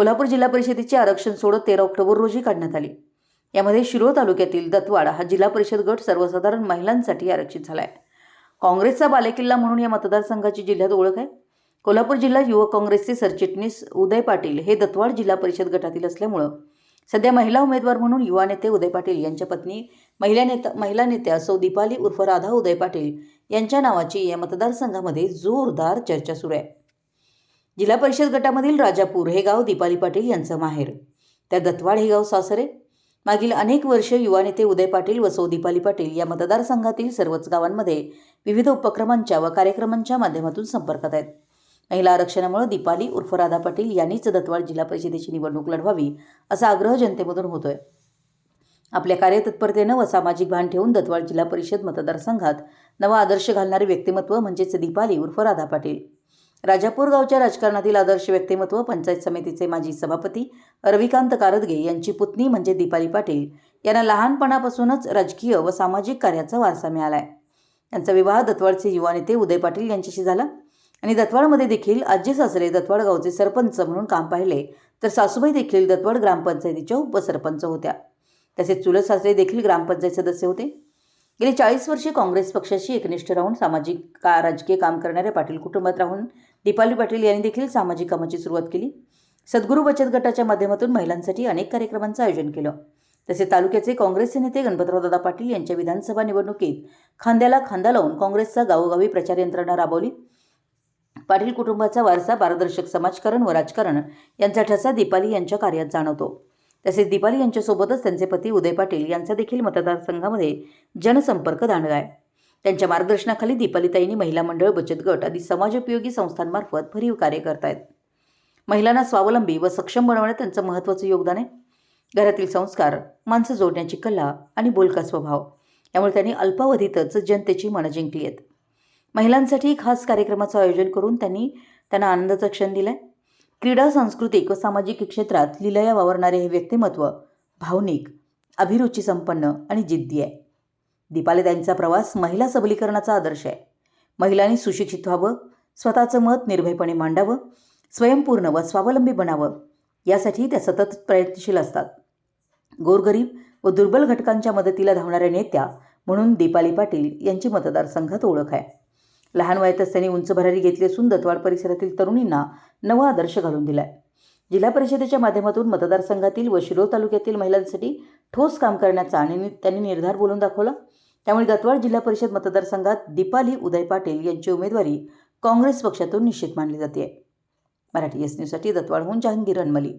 कोल्हापूर जिल्हा परिषदेचे आरक्षण सोडत तेरा ऑक्टोबर रोजी काढण्यात आली. यामध्ये शिरोळ तालुक्यातील दत्तवाडा हा जिल्हा परिषद गट सर्वसाधारण महिलांसाठी आरक्षित झाला आहे काँग्रेसचा बालेकिल्ला म्हणून या मतदारसंघाची जिल्ह्यात ओळख आहे. कोल्हापूर जिल्हा युवक काँग्रेसचे सरचिटणीस उदय पाटील हे दत्तवाड जिल्हा परिषद गटातील असल्यामुळं सध्या महिला उमेदवार म्हणून युवा नेते उदय पाटील यांच्या पत्नी महिला नेता महिला नेत्या सौ दीपाली उर्फ राधा उदय पाटील यांच्या नावाची या मतदारसंघामध्ये जोरदार चर्चा सुरू आहे. जिल्हा परिषद गटामधील राजापूर हे गाव दीपाली पाटील यांचं माहेर. त्या दत्वाड हे गाव सासरे. मागील अनेक वर्ष युवा नेते उदय पाटील वसो दीपाली पाटील या मतदारसंघातील सर्वच गावांमध्ये विविध उपक्रमांच्या व कार्यक्रमांच्या माध्यमातून संपर्कात आहेत. महिला आरक्षणामुळे दीपाली उर्फ राधा पाटील यांनीच दत्वाड जिल्हा परिषदेची निवडणूक लढवावी असा आग्रह जनतेमधून होतोय. आपल्या कार्यतत्परतेनं व सामाजिक भान ठेवून दत्वाड जिल्हा परिषद मतदारसंघात नवा आदर्श घालणारे व्यक्तिमत्व म्हणजेच दीपाली उर्फ राधा पाटील. राजापूर गावच्या राजकारणातील आदर्श व्यक्तिमत्व पंचायत समितीचे माजी सभापती रविकांत कारदगे यांची पुतणी म्हणजे दीपाली पाटील यांना लहानपणापासूनच राजकीय व सामाजिक कार्याचा वारसा मिळाला आहे त्यांचा विवाह दत्वाडचे युवा नेते उदय पाटील यांच्याशी झाला आणि दत्वाडमध्ये देखील आजी सासरे दत्वाड गावचे सरपंच म्हणून काम पाहिले तर सासूबाई देखील दत्वाड ग्रामपंचायतीच्या उपसरपंच होत्या. तसेच चुलत सासरे देखील ग्रामपंचायत सदस्य होते. गेली चाळीस वर्षे काँग्रेस पक्षाशी एकनिष्ठ राहून सामाजिक का राजकीय काम करणाऱ्या पाटील कुटुंबात राहून दीपाली पाटील यांनी देखील सामाजिक कामाची सुरुवात केली. सद्गुरू बचत गटाच्या माध्यमातून महिलांसाठी अनेक कार्यक्रमांचं आयोजन केलं. तसे तालुक्याचे काँग्रेसचे नेते गणपतरावदादा पाटील यांच्या विधानसभा निवडणुकीत खांद्याला खांदा लावून काँग्रेसचा गावोगावी प्रचार यंत्रणा राबवली. पाटील कुटुंबाचा वारसा पारदर्शक समाजकारण व राजकारण यांचा ठसा दीपाली यांच्या कार्यात जाणवतो. तसेच दीपाली यांच्यासोबतच त्यांचे पती उदय पाटील यांचा देखील मतदारसंघामध्ये जनसंपर्क दांडगा आहे त्यांच्या मार्गदर्शनाखाली दीपालीताईंनी महिला मंडळ बचत गट आदी समाजोपयोगी संस्थांमार्फत भरीव कार्य करतायत. महिलांना स्वावलंबी व सक्षम बनवण्यात त्यांचं महत्त्वाचं योगदान आहे. घरातील संस्कार माणसं जोडण्याची कला आणि बोलका स्वभाव यामुळे त्यांनी अल्पावधीतच जनतेची मनं जिंकली आहेत. महिलांसाठी खास कार्यक्रमाचं आयोजन करून त्यांनी त्यांना आनंदाचा क्षण दिलाय. क्रीडा सांस्कृतिक व सामाजिक क्षेत्रात लिलया वावरणारे हे व्यक्तिमत्व भावनिक अभिरुची संपन्न आणि जिद्दी आहे. दीपालीताईंचा प्रवास महिला सबलीकरणाचा आदर्श आहे. महिलांनी सुशिक्षित व्हावं स्वतःचं मत निर्भयपणे मांडावं स्वयंपूर्ण व स्वावलंबी बनावं यासाठी त्या सतत प्रयत्नशील असतात. गोरगरीब व दुर्बल घटकांच्या मदतीला धावणाऱ्या नेत्या म्हणून दीपाली पाटील यांची मतदारसंघात ओळख आहे. लहान वयातच त्यांनी उंच भरारी घेतली असून दत्वाड परिसरातील तरुणींना नवा आदर्श घालून दिला आहे जिल्हा परिषदेच्या माध्यमातून मतदारसंघातील व शिरोळ तालुक्यातील महिलांसाठी ठोस काम करण्याचा आणि त्यांनी निर्धार बोलून दाखवला. त्यामुळे गतवाड जिल्हा परिषद मतदारसंघात दीपाली उदय पाटील यांची उमेदवारी काँग्रेस पक्षातून निश्चित मानली जाते. मराठी एस न्यूजसाठी दत्वाडहून जहांगीर अनमली.